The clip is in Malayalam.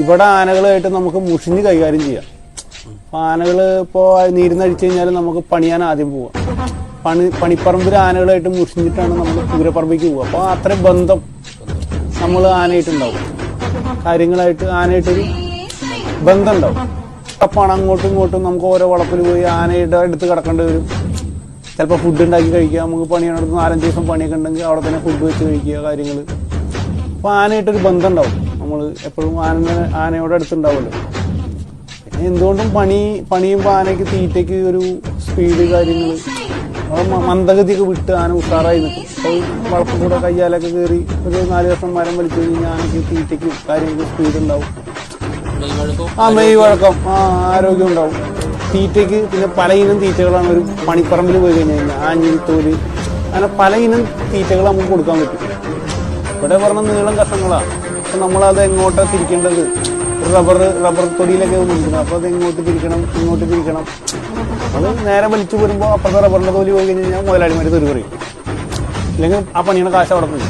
ഇവിടെ ആനകളായിട്ട് നമുക്ക് മുഷിഞ്ഞ് കൈകാര്യം ചെയ്യാം. അപ്പൊ ആനകൾ ഇപ്പോ നീരുന്നഴിച്ചു കഴിഞ്ഞാൽ നമുക്ക് പണിയാൻ ആദ്യം പോവാം. പണി പണിപ്പറമ്പിൽ ആനകളായിട്ട് മുഷിഞ്ഞിട്ടാണ് നമ്മൾ പൂരപ്പറമ്പിലേക്ക് പോവുക അപ്പൊ അത്രയും ബന്ധം നമ്മൾ ആനയായിട്ടുണ്ടാവും. കാര്യങ്ങളായിട്ട് ആനയായിട്ടൊരു ബന്ധം ഉണ്ടാവും അപ്പാണ് അങ്ങോട്ടും ഇങ്ങോട്ടും നമുക്ക് ഓരോ വളപ്പിൽ പോയി ആനയുടെ അടുത്ത് കിടക്കേണ്ടി വരും ചിലപ്പോൾ ഫുഡ് ഉണ്ടാക്കി കഴിക്കുക നമുക്ക് പണിയാണെടുത്ത് നാലഞ്ച് ദിവസം പണിയൊക്കെ ഉണ്ടെങ്കിൽ അവിടെ തന്നെ ഫുഡ് വെച്ച് കഴിക്കുക കാര്യങ്ങൾ അപ്പോൾ ആനയായിട്ടൊരു ബന്ധം ഉണ്ടാവും നമ്മൾ എപ്പോഴും ആന ആനയോട് അടുത്തുണ്ടാവുമല്ലോ. എന്തുകൊണ്ടും പണി പണിയുമ്പോൾ ആനയ്ക്ക് തീറ്റയ്ക്ക് ഒരു സ്പീഡ് കാര്യങ്ങൾ മന്ദഗതിയൊക്കെ വിട്ട് ആന ഉഷാറായി നിൽക്കും അപ്പോൾ കൂടെ കയ്യാലൊക്കെ കയറി ഒരു നാല് ദിവസം മരം വലിച്ചു കഴിഞ്ഞാൽ ആനയ്ക്ക് തീറ്റയ്ക്ക് കാര്യങ്ങൾക്ക് സ്പീഡ് ഉണ്ടാവും. ആ മെയ് വഴക്കം. ആ ആരോഗ്യം ഉണ്ടാവും. തീറ്റയ്ക്ക് പിന്നെ പല ഇനം തീറ്റകളാണ് ഒരു പണിപ്പറമ്പിൽ പോയി കഴിഞ്ഞ് കഴിഞ്ഞാൽ ആഞ്ഞിൽ തോൽ. അങ്ങനെ പല ഇനം തീറ്റകൾ നമുക്ക് കൊടുക്കാൻ പറ്റും. ഇവിടെ പറഞ്ഞ നീളം കഷ്ണങ്ങളാണ് അപ്പൊ അത് എങ്ങോട്ടാ തിരിക്കേണ്ടത്? റബ്ബർ റബ്ബർ തൊടിയിലൊക്കെ നിൽക്കുന്നത് അപ്പോൾ അത് എങ്ങോട്ട് തിരിക്കണം? ഇങ്ങോട്ട് തിരിക്കണം. അത് നേരെ വലിച്ചു വരുമ്പോൾ അപ്പുറത്തെ റബ്ബറിന്റെ തൊലി പോയി കഴിഞ്ഞ് കഴിഞ്ഞാൽ മുതലാളിമാര് തെറി പറയും. അല്ലെങ്കിൽ ആ പണിയുടെ കാശ് അവിടെ പോയി.